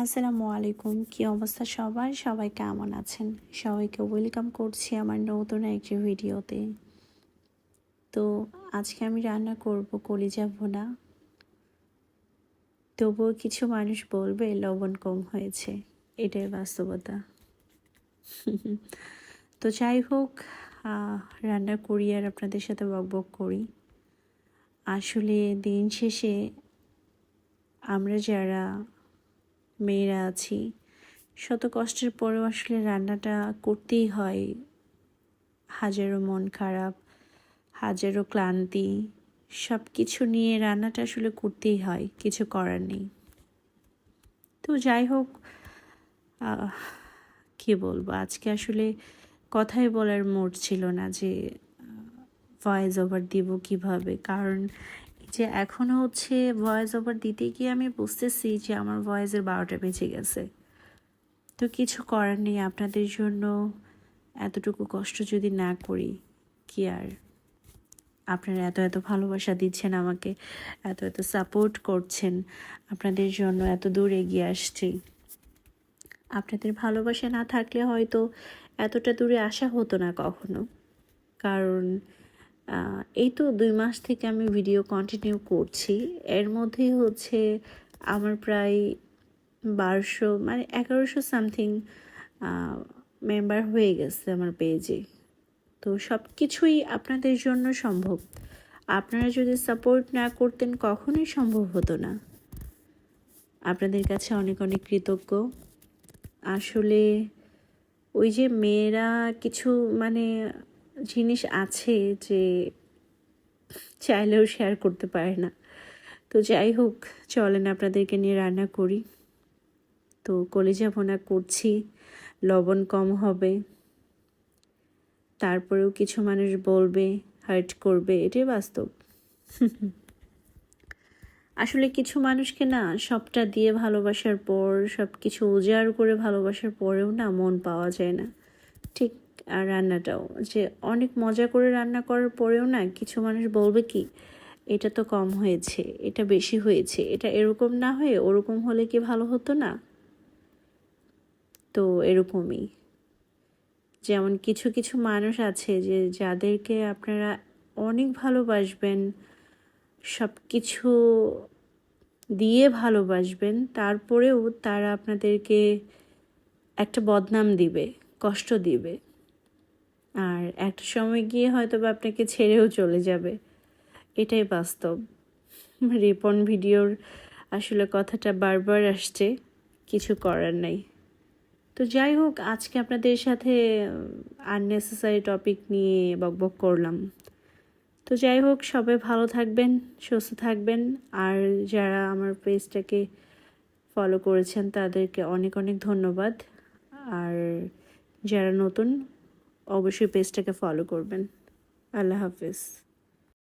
আসসালামু আলাইকুম, কি অবস্থা সবার? সবাই কেমন আছেন? সবাইকে ওয়েলকাম করছি আমার নতুন একটি ভিডিওতে। তো আজকে আমি রান্না করব কলিজা ভুনা। তবুও কিছু মানুষ বলবে লবণ কম হয়েছে, এটাই বাস্তবতা। তো যাই হোক রান্না করি আর আপনাদের সাথে বকবক করি। আসলে দিন শেষে আমরা যারা মেয়েরা আছি। শত কষ্টের পরেও আসলে রান্নাটা করতেই হয়। হাজারো মন খারাপ, হাজারো ক্লান্তি সব কিছু নিয়ে রান্নাটা আসলে করতেই হয়, কিছু করার নেই। তো যাই হোক কি বলব, আজকে আসলে কথাই বলার মোড ছিল না যে ভয়েস ওভার দিব কীভাবে? কারণ যে এখনও হচ্ছে ভয়েস ওভার দিতে গিয়ে আমি বুঝতেছি যে আমার ভয়েসের বারোটা বেজে গেছে। তো কিছু করার নেই, আপনাদের জন্য এতটুকু কষ্ট যদি না করি, কি আর? আপনারা এত এত ভালোবাসা দিচ্ছেন আমাকে, এত এত সাপোর্ট করছেন, আপনাদের জন্য এত দূর এগিয়ে আসছি। আপনাদের ভালোবাসা না থাকলে হয়তো এতটা দূরে আসা হতো না কখনো। কারণ এই তো দুই মাস থেকে আমি ভিডিও কন্টিনিউ করছি। এর মধ্যেই হচ্ছে আমার প্রায় বারোশো মানে এগারোশো সামথিং মেম্বার হয়ে গেছে আমার পেজে তো সব কিছুই আপনাদের জন্য সম্ভব। আপনারা যদি সাপোর্ট না করতেন কখনোই সম্ভব হতো না। আপনাদের কাছে অনেক অনেক কৃতজ্ঞ। আসলে ওই যে মেয়েরা কিছু মানে জিনিস আছে যে চাইলেও শেয়ার করতে পারে না। তো যাই হোক, চলেন আপনাদেরকে নিয়ে রান্না করি। তো কলিজা ভোনা করছি, লবণ কম হবে। তারপরেও কিছু মানুষ বলবে হার্ট করবে, এটাই বাস্তব। আসলে কিছু মানুষকে না সবটা দিয়ে ভালোবাসার পর সব কিছু উজাড় করে ভালোবাসার পরেও না মন পাওয়া যায় না। ঠিক রান্নাটাও। যে অনেক মজা করে রান্না করার পরেও না কিছু মানুষ বলবে কি, এটা তো কম হয়েছে, এটা বেশি হয়েছে, এটা এরকম না হয়ে ওরকম হলে কি ভালো হতো না? তো এরকমই। যেমন কিছু কিছু মানুষ আছে যে যাদেরকে আপনারা অনেক ভালোবাসবেন সব কিছু দিয়ে ভালোবাসবেন, তারপরেও তারা আপনাদেরকে একটা বদনাম দিবে, কষ্ট দিবে। আর একটা সময় গিয়ে হয়তো বা আপনাকে ছেড়েও চলে যাবে। এটাই বাস্তব। রিপন ভিডিওর আসলে কথাটা বারবার আসছে, কিছু করার নাই। তো যাই হোক, আজকে আপনাদের সাথে আননেসেসারি টপিক নিয়ে বকবক করলাম। তো যাই হোক, সবাই ভালো থাকবেন, সুস্থ থাকবেন। আর যারা আমার পেজটাকে ফলো করেছেন, তাদেরকে অনেক অনেক ধন্যবাদ। আর যারা নতুন অবশ্যই পেজটাকে ফলো করবেন। আল্লাহ হাফিজ।